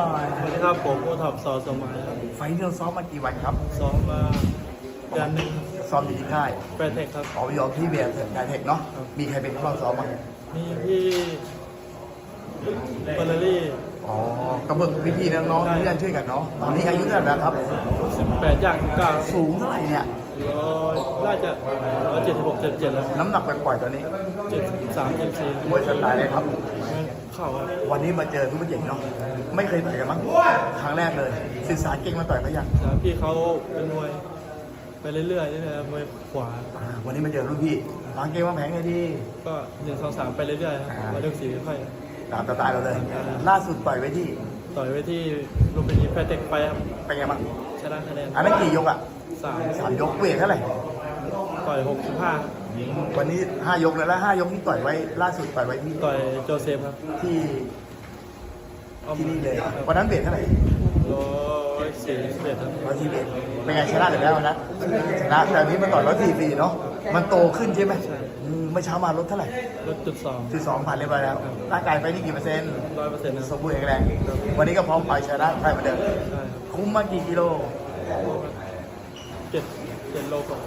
น่อยสวัสดีครับผมโอท็อปสอสมหมายครับไฟท์ที่เราซ้อมมากี่วันครับ ซ้อมมาเดือนหนึ่งซ้อมอยู่ที่ค่ายแฟนเทคครับออกยอมที่เบียร์เถิดการเทคเนาะครับมีใครเป็นผู้เราซ้อมบ้างมีพี่เบอร์รี่อ๋อกระเบื้องพี่ๆน้องๆเพื่อนช่วยกันเนาะ ตอนนี้อายุเท่าไหร่แล้วครับ สิบแปดย่างเก้าสูงเท่าไหร่เนี่ย ร้อยน่าจะร้อยเจ็ดสิบหกเจ็ดเจ็ดแล้วน้ำหนักปล่อยๆตอนนี้เจ็ดสามเจ็ดสี่มวยสไตล์เลยครับเข้า ครับวันนี้มาเจอทุกคนเก่งเนาะไม่เคยต่อยกันมั้งครั้งแรกเลยศึกษาเก่งมาต่อยเขายังแต่พี่เขาเป็นมวยไปเรื่อยๆนี่นะครับมวยขวาอ่าวันนี้มาเจอรุ่นพี่วางเกมวางแผนไงดีก็หนึ่งสองสามไปเรื่อยๆครับมาเรื่องสีค่อยตามสไตล์เราเลย ล่าสุดต่อยไว้ที่ต่อยไว้ที่ลุมพินีแฟนเทคไปครับเป็นไงบ้างชนะคะแนนอันนั้นกี่ยกอะสามสามยกเวทเท่าไหร่ต่อยหกสิบห้า วันนี้ห้ายกแล้วแล้วห้ายกที่ต่อยไว้ล่าสุดต่อยไว้ที่ต่อยโจเซฟครับที่ที่นี่เลยวันนั้นเวทเท่าไหร่ร้อยสี่สิบเอ็ดครับร้อยที่เวทเป็นไงชนะหรือแพ้วันนั้นชนะแต่อันนี้มันต่อยร้อยสี่สี่เนาะมันโตขึ้นใช่ไหมใช่อืมเมื่อเช้ามาลดเท่าไหร่ลดจุดสองจุดสองผ่านเรียบร้อยแล้วร่างกายไปนี่กี่เปอร์เซ็นต์ร้อยเปอร์เซ็นต์นะสมบูรณ์แข็งแรงวันนี้ก็พร้อมไปชนะไปเหมือนเดิมใช่ครับคุ้มมากี่กิโลเจ็ด เจ็ดโลกว่า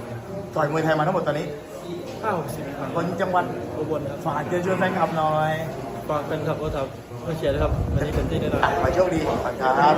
ต่อยมวยไทยมาทั้งหมดตอนนี้ห้าหกสิบครั้งคนจังหวัดอุบลครับฝากเชิญชวนแฟนคลับหน่อยฝากเป็นขับรถทับเพื่อเชียร์ด้วยครับวันนี้เป็นที่แน่นอนอะขอโชคดีขอบคุณครับ